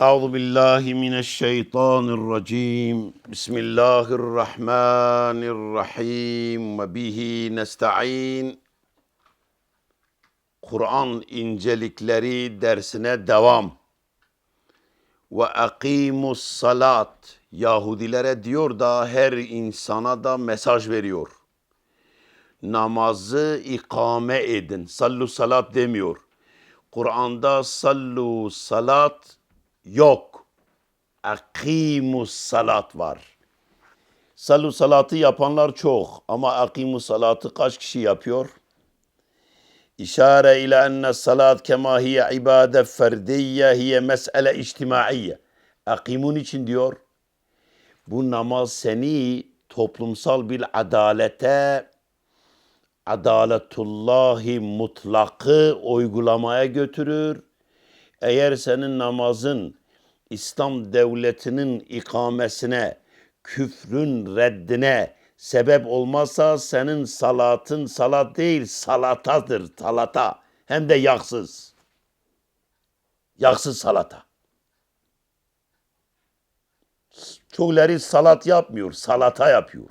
أعوذ بالله من الشيطان الرجيم بسم الله الرحمن الرحيم وبه نستعين Kur'an incelikleri dersine devam. Ve akimus salat. Yahudilere diyor da her insana da mesaj veriyor. Namazı ikame edin. Sallu salat demiyor. Kur'an'da sallu salat yok. Akimus salat var. Sallu salatı yapanlar çok ama akimus salatı kaç kişi yapıyor? İşare ile enne salat kema hiye ibade ferdiyye hiye mesele içtimaiye. Akimun için diyor. Bu namaz seni toplumsal bir adalete, adaletullahi mutlakı uygulamaya götürür. Eğer senin namazın İslam devletinin ikamesine, küfrün reddine sebep olmazsa senin salatın salat değil salatadır, talata. Hem de yaksız. Yaksız salata. Çoğuları salat yapmıyor, salata yapıyor.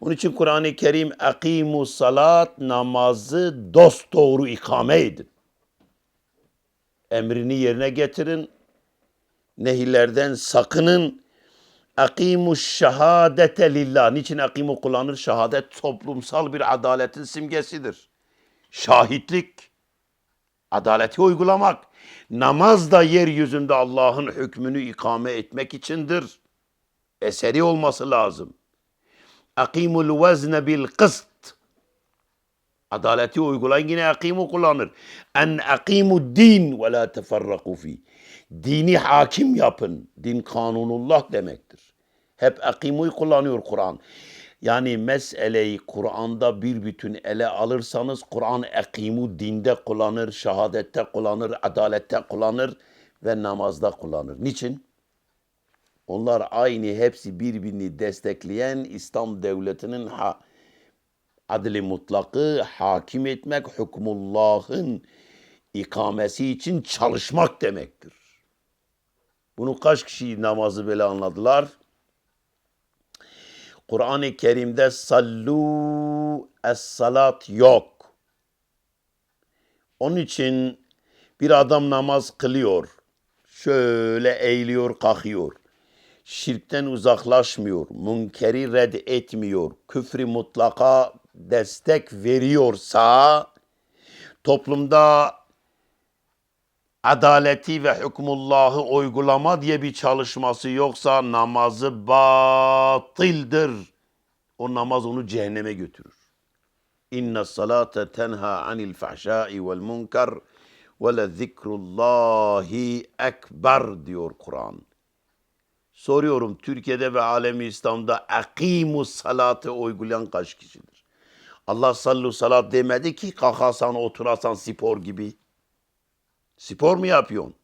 Onun için Kur'an-ı Kerim akimu salat namazı dost doğru ikame edin. Emrini yerine getirin. Nehirlerden sakının. Akimu şehadete lillah. Niçin akimu kullanır? Şehadet toplumsal bir adaletin simgesidir. Şahitlik, adaleti uygulamak. Namaz da yeryüzünde Allah'ın hükmünü ikame etmek içindir. Eseri olması lazım. Akimul vezne bil kıst. Adaleti uygulayın yine akimu kullanır. En akimu din ve la teferraku fi. Dini hakim yapın. Din kanunullah demektir. Hep akimuyu kullanıyor Kur'an. Yani meseleyi Kur'an'da bir bütün ele alırsanız Kur'an akimu dinde kullanır, şehadette kullanır, adalette kullanır ve namazda kullanır. Niçin? Onlar aynı hepsi birbirini destekleyen İslam devletinin ha, adli mutlakı hakim etmek, hükmullahın ikamesi için çalışmak demektir. Bunu kaç kişi namazı böyle anladılar? Kur'an-ı Kerim'de sallu es-salat yok. Onun için bir adam namaz kılıyor. Şöyle eğiliyor, kalkıyor. Şirkten uzaklaşmıyor. Münkeri red etmiyor. Küfrü mutlaka destek veriyorsa toplumda adaleti ve hükmullahı uygulama diye bir çalışması yoksa namazı batıldır. O namaz onu cehenneme götürür. İnne salate tenha anil fahşai vel munkar ve le zikrullahi ekber diyor Kur'an. Soruyorum Türkiye'de ve alemi İslam'da akimus salatı uygulayan kaç kişidir? Allah sallu salat demedi ki kalkasan oturasan spor gibi. Spor mu yapıyorsun?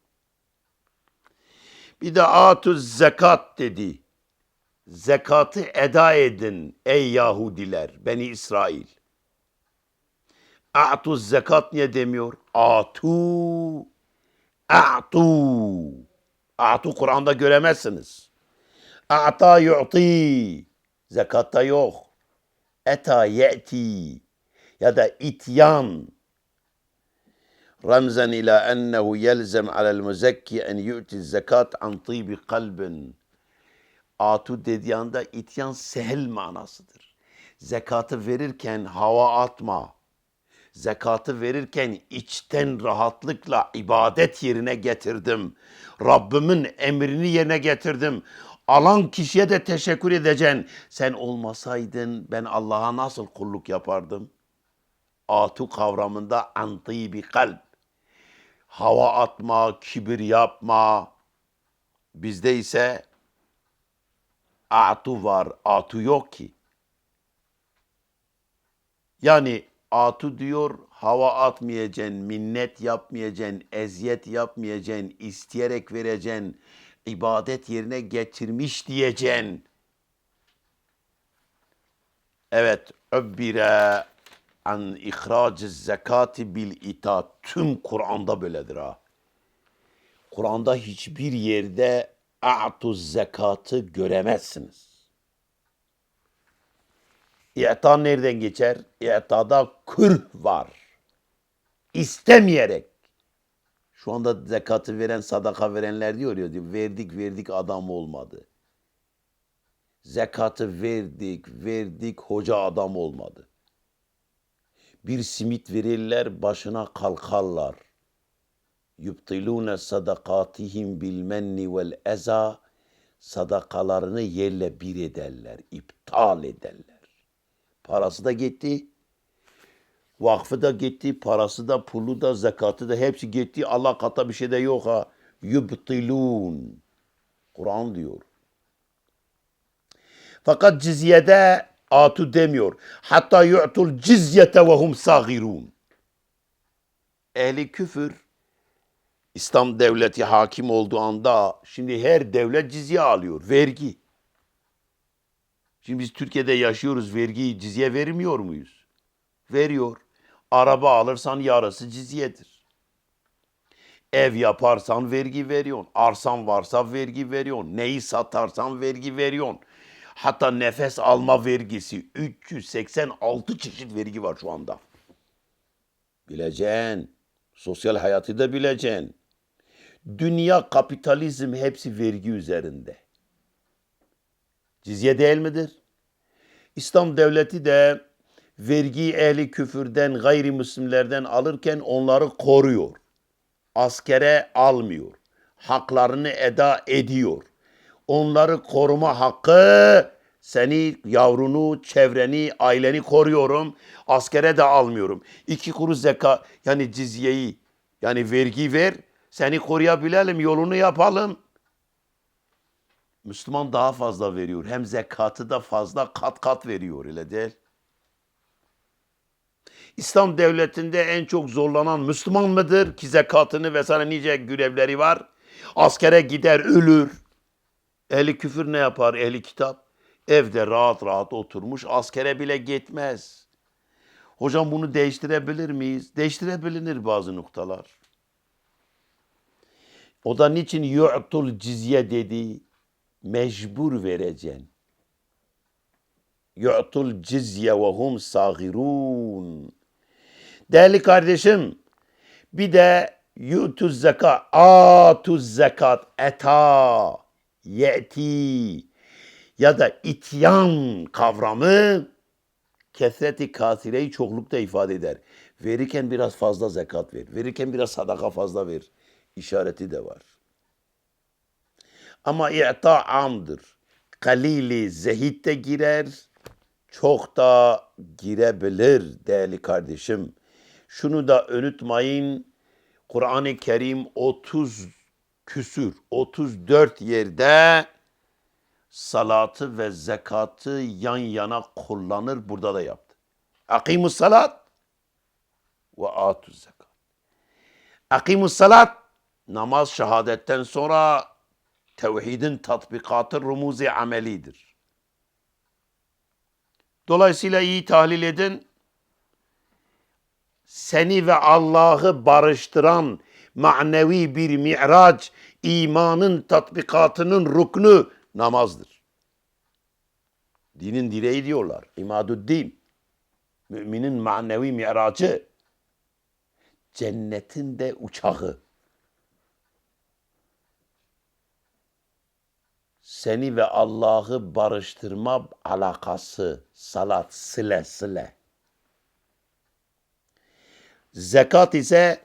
Bir de atuz zekat dedi. Zekatı eda edin ey Yahudiler, Beni İsrail. A'tuz zekat niye demiyor? Atu. A'tu. A'tu Kur'an'da göremezsiniz. A'ta yu'ti. Zekatta yok eta ye'ti ya da ityan ramzen ila ennehu yelzem alel muzekki en yu'ti zekat an tibi kalbin. Atu dediği anda ityan sehel manasıdır. Zekatı verirken hava atma. Zekatı verirken içten rahatlıkla ibadet yerine getirdim. Rabbimin emrini yerine getirdim. Alan kişiye de teşekkür edeceksin. Sen olmasaydın ben Allah'a nasıl kulluk yapardım? Atu kavramında antî bir kalp hava atma, kibir yapma. Bizde ise atu var, atu yok ki. Yani atu diyor hava atmayacaksın, minnet yapmayacaksın, eziyet yapmayacaksın, isteyerek vereceksin, ibadet yerine getirmiş diyeceksin. Evet, öbbire an ihrac zekati bil itaat. Tüm Kur'an'da böyledir ha. Kur'an'da hiçbir yerde a'tuz zekatı göremezsiniz. İ'ta nereden geçer? İ'tada kürh var. İstemeyerek. Şu anda zekatı veren, sadaka verenler diyor ya, verdik verdik adam olmadı. Zekatı verdik, verdik, hoca adam olmadı. Bir simit verirler, başına kalkarlar. Yubtilune sadakatihim bil menni vel eza. Sadakalarını yerle bir ederler, iptal ederler. Parası da gitti. Vakfı da gitti, parası da, pulu da, zekatı da hepsi gitti. Allah kata bir şey de yok ha. Yubtilun. Kur'an diyor. Fakat cizyede atu demiyor. Hatta yu'tul cizyete ve hum sagirun. Ehli küfür İslam devleti hakim olduğu anda şimdi her devlet cizye alıyor. Vergi. Şimdi biz Türkiye'de yaşıyoruz. Vergiyi cizye vermiyor muyuz? Veriyor. Araba alırsan yarısı cizyedir. Ev yaparsan vergi veriyorsun. Arsan varsa vergi veriyorsun. Neyi satarsan vergi veriyorsun. Hatta nefes alma vergisi 386 çeşit vergi var şu anda. Bileceksin. Sosyal hayatı da bileceksin. Dünya kapitalizm hepsi vergi üzerinde. Cizye değil midir? İslam devleti de vergi ehli küfürden, gayrimüslimlerden alırken onları koruyor. Askere almıyor. Haklarını eda ediyor. Onları koruma hakkı seni, yavrunu, çevreni, aileni koruyorum. Askere de almıyorum. İki kuruş zeka yani cizyeyi yani vergi ver. Seni koruyabilelim, yolunu yapalım. Müslüman daha fazla veriyor. Hem zekatı da fazla kat kat veriyor öyle değil. İslam devletinde en çok zorlanan Müslüman mıdır? Ki zekatını vesaire nice görevleri var. Askere gider ölür. Ehli küfür ne yapar ehli kitap? Evde rahat rahat oturmuş askere bile gitmez. Hocam bunu değiştirebilir miyiz? Değiştirebilir bazı noktalar. O da niçin yu'tul cizye dedi? Mecbur vereceksin. Yu'tul cizye ve hum sagirun. Değerli kardeşim, bir de yu'tuz zekat, atuz zekat, eta, yeti ya da ityan kavramı kesreti kasireyi çoklukta ifade eder. Verirken biraz fazla zekat ver. Verirken biraz sadaka fazla ver. İşareti de var. Ama i'ta amdır. Kalili zehit de girer. Çok da girebilir değerli kardeşim. Şunu da unutmayın. Kur'an-ı Kerim 30 küsür, 34 yerde salatı ve zekatı yan yana kullanır. Burada da yaptı. Akimus salat ve atuz zekat. Akimus salat namaz şehadetten sonra tevhidin tatbikatı rumuzi amelidir. Dolayısıyla iyi tahlil edin. Seni ve Allah'ı barıştıran manevi bir mi'raç, imanın tatbikatının ruknu namazdır. Dinin direği diyorlar. İmaduddin. Müminin manevi mi'racı. Cennetin de uçağı. Seni ve Allah'ı barıştırma alakası. Salat, sile, sile. Zekat ise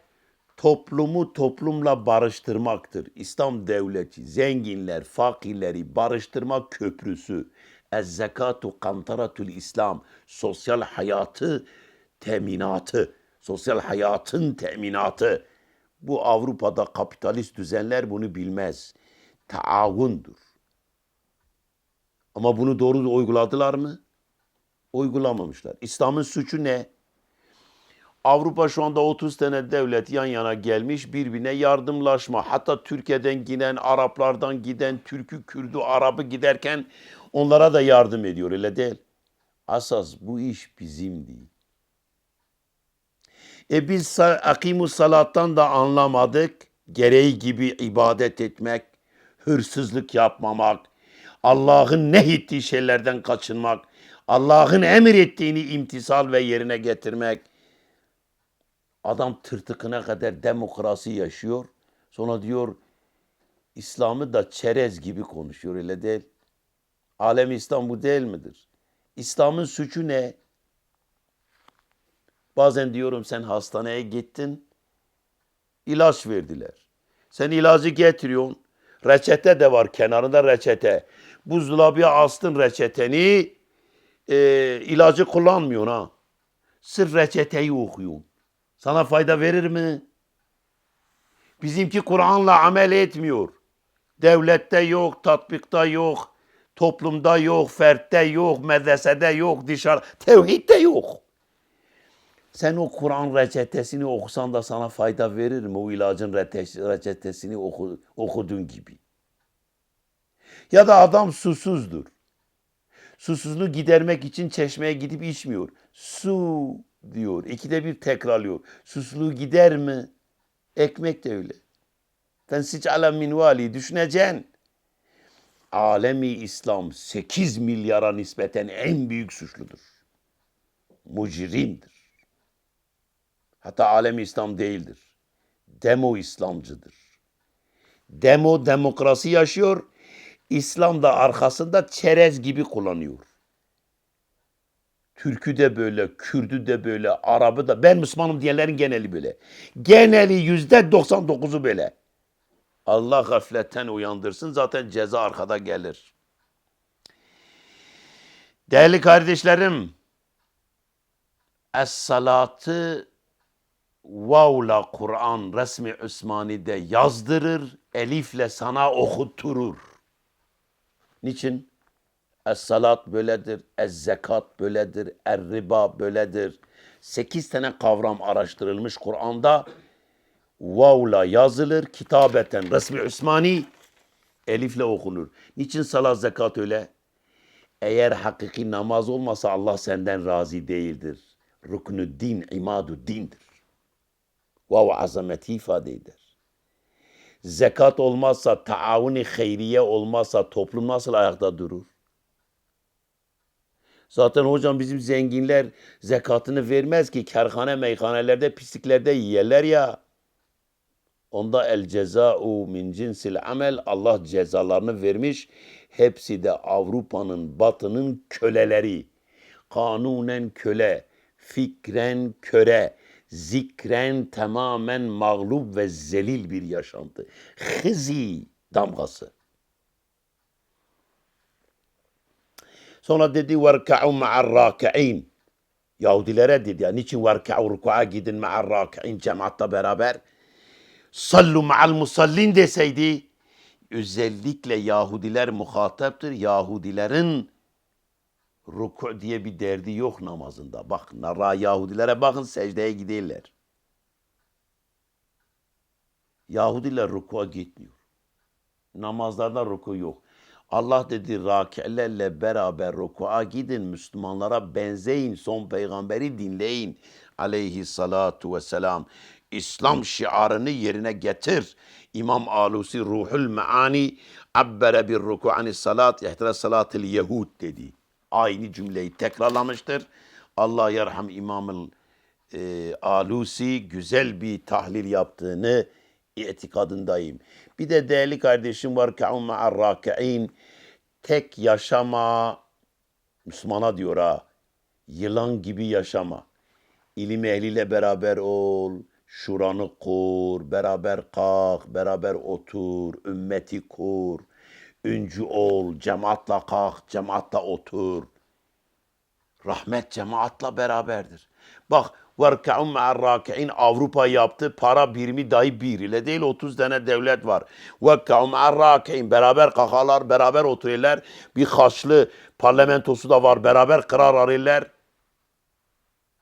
toplumu toplumla barıştırmaktır. İslam devleti zenginler, fakirleri barıştırma köprüsü. Ez zekatu kantaratul İslam. Sosyal hayatı teminatı. Sosyal hayatın teminatı. Bu Avrupa'da kapitalist düzenler bunu bilmez. Taavundur. Ama bunu doğru uyguladılar mı? Uygulamamışlar. İslam'ın suçu ne? Avrupa şu anda 30 tane devlet yan yana gelmiş birbirine yardımlaşma. Hatta Türkiye'den giden, Araplardan giden, Türk'ü, Kürd'ü, Arap'ı giderken onlara da yardım ediyor öyle değil. Asas bu iş bizim değil. E biz akimus salattan da anlamadık. gereği gibi ibadet etmek, hırsızlık yapmamak, Allah'ın nehyettiği şeylerden kaçınmak, Allah'ın emir ettiğini imtisal ve yerine getirmek. Adam tırtıkına kadar demokrasi yaşıyor. Sonra diyor İslam'ı da çerez gibi konuşuyor öyle değil. Alem İslam bu değil midir? İslam'ın suçu ne? Bazen diyorum sen hastaneye gittin, ilaç verdiler. Sen ilacı getiriyorsun, reçete de var kenarında reçete. Buzdolabıya astın reçeteni, e, ilacı kullanmıyorsun ha. Sırf reçeteyi okuyorsun. Sana fayda verir mi? Bizimki Kur'an'la amel etmiyor. Devlette yok, tatbikta yok, toplumda yok, fertte yok, medresede yok, dışarı, tevhidde yok. Sen o Kur'an reçetesini okusan da sana fayda verir mi? O ilacın reçetesini oku, okudun gibi. Ya da adam susuzdur. Susuzluğu gidermek için çeşmeye gidip içmiyor. Su diyor. İkide bir tekrarlıyor. Susuzluğu gider mi? Ekmek de öyle. Tensic ala minvali düşüneceksin. Alemi İslam 8 milyara nispeten en büyük suçludur. Mucrimdir. Hatta alemi İslam değildir. Demo İslamcıdır. Demo demokrasi yaşıyor. İslam da arkasında çerez gibi kullanıyor. Türkü de böyle, Kürdü de böyle, Arabı da. Ben Müslümanım diyenlerin geneli böyle. Geneli yüzde 99'u böyle. Allah gafletten uyandırsın zaten ceza arkada gelir. Değerli kardeşlerim, Es-salatı vavla Kur'an resmi Osmani'de yazdırır, elifle sana okutturur. Niçin? Es-salat böyledir, ez-zekat böyledir, er-riba böyledir. Sekiz tane kavram araştırılmış Kur'an'da. Vavla yazılır, kitabeten resmi Osmani, elifle okunur. Niçin salat, zekat öyle? Eğer hakiki namaz olmasa Allah senden razı değildir. Ruknü din, imadu dindir. Vav azameti ifade eder. Zekat olmazsa, taavuni hayriye olmazsa toplum nasıl ayakta durur? Zaten hocam bizim zenginler zekatını vermez ki kerhane meyhanelerde pisliklerde yiyerler ya. Onda el ceza'u min cinsil amel Allah cezalarını vermiş. Hepsi de Avrupa'nın, Batı'nın köleleri. Kanunen köle, fikren köre, zikren tamamen mağlup ve zelil bir yaşantı. Hızi damgası. Sonra dedi verka'u ma'ar raki'in. Yahudilere dedi ya niçin verka'u ruku'a gidin ma'ar raki'in cemaatle beraber. Sallu ma'al musallin deseydi özellikle Yahudiler muhataptır. Yahudilerin ruku diye bir derdi yok namazında. Bak nara Yahudilere bakın secdeye giderler. Yahudiler rukuğa gitmiyor. Namazlarda ruku yok. Allah dedi rakilerle beraber rukuğa gidin Müslümanlara benzeyin son peygamberi dinleyin aleyhissalatu vesselam. İslam şiarını yerine getir. İmam Alusi Ruhul Meani abbere bir ruku'ani salat yehtire salatil yehud dedi. Aynı cümleyi tekrarlamıştır. Allah yarham İmam e, Alusi güzel bir tahlil yaptığını itikadındayım. Bir de değerli kardeşim var ka'un ma'ar raki'in tek yaşama Müslümana diyor ha yılan gibi yaşama. İlim ehliyle beraber ol, şuranı kur, beraber kalk, beraber otur, ümmeti kur, üncü ol, cemaatla kalk, cemaatla otur. Rahmet cemaatla beraberdir. Bak وَرْكَعُمْ مَعَ الرَّاكِعِينَ Avrupa yaptı. Para birimi dahi bir ile değil 30 tane devlet var. وَرْكَعُمْ مَعَ الرَّاكِعِينَ Beraber kalkarlar, beraber otururlar. Bir haçlı parlamentosu da var. Beraber karar ararlar.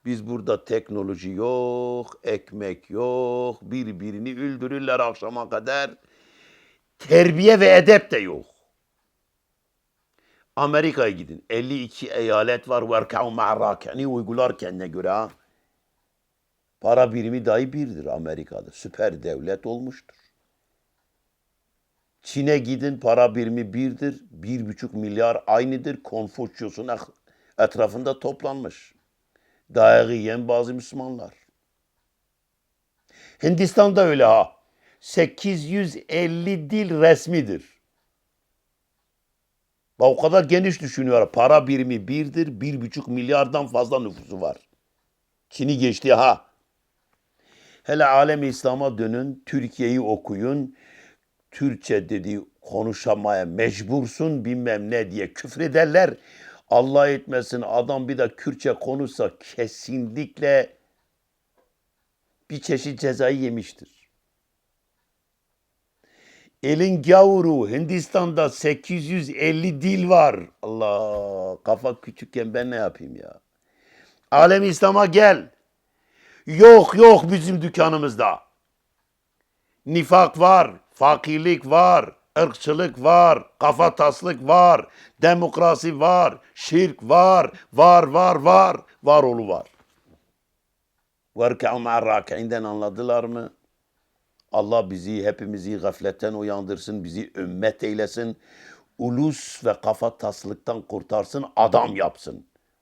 Biz burada teknoloji yok, ekmek yok. Birbirini öldürürler akşama kadar. Terbiye ve edep de yok. Amerika'ya gidin. 52 eyalet var. وَرْكَعُمْ مَعَ الرَّاكِعِينَ uygular kendine göre ha. Para birimi dahi birdir Amerika'da. Süper devlet olmuştur. Çin'e gidin para birimi birdir. Bir buçuk milyar aynıdır. Konfüçyus'un ek- etrafında toplanmış. Dayağı yiyen bazı Müslümanlar. Hindistan'da öyle ha. 850 dil resmidir. Bak o kadar geniş düşünüyor. Para birimi birdir. Bir buçuk milyardan fazla nüfusu var. Çin'i geçti ha. Hele alem İslam'a dönün. Türkiye'yi okuyun. Türkçe dediği konuşamaya mecbursun bilmem ne diye küfrederler. Allah etmesin adam bir de Kürtçe konuşsa kesinlikle bir çeşit cezayı yemiştir. Elin gavuru Hindistan'da 850 dil var. Allah kafa küçükken ben ne yapayım ya? Alem İslam'a gel. Yok yok bizim dükkanımızda. Nifak var, fakirlik var, ırkçılık var, kafataslık var, demokrasi var, şirk var, var var var, var olu var. Varka'u ma'ar-raki'inden anladılar mı? Allah bizi hepimizi gafletten uyandırsın, bizi ümmet eylesin. Ulus ve kafa taslıktan kurtarsın, adam yapsın.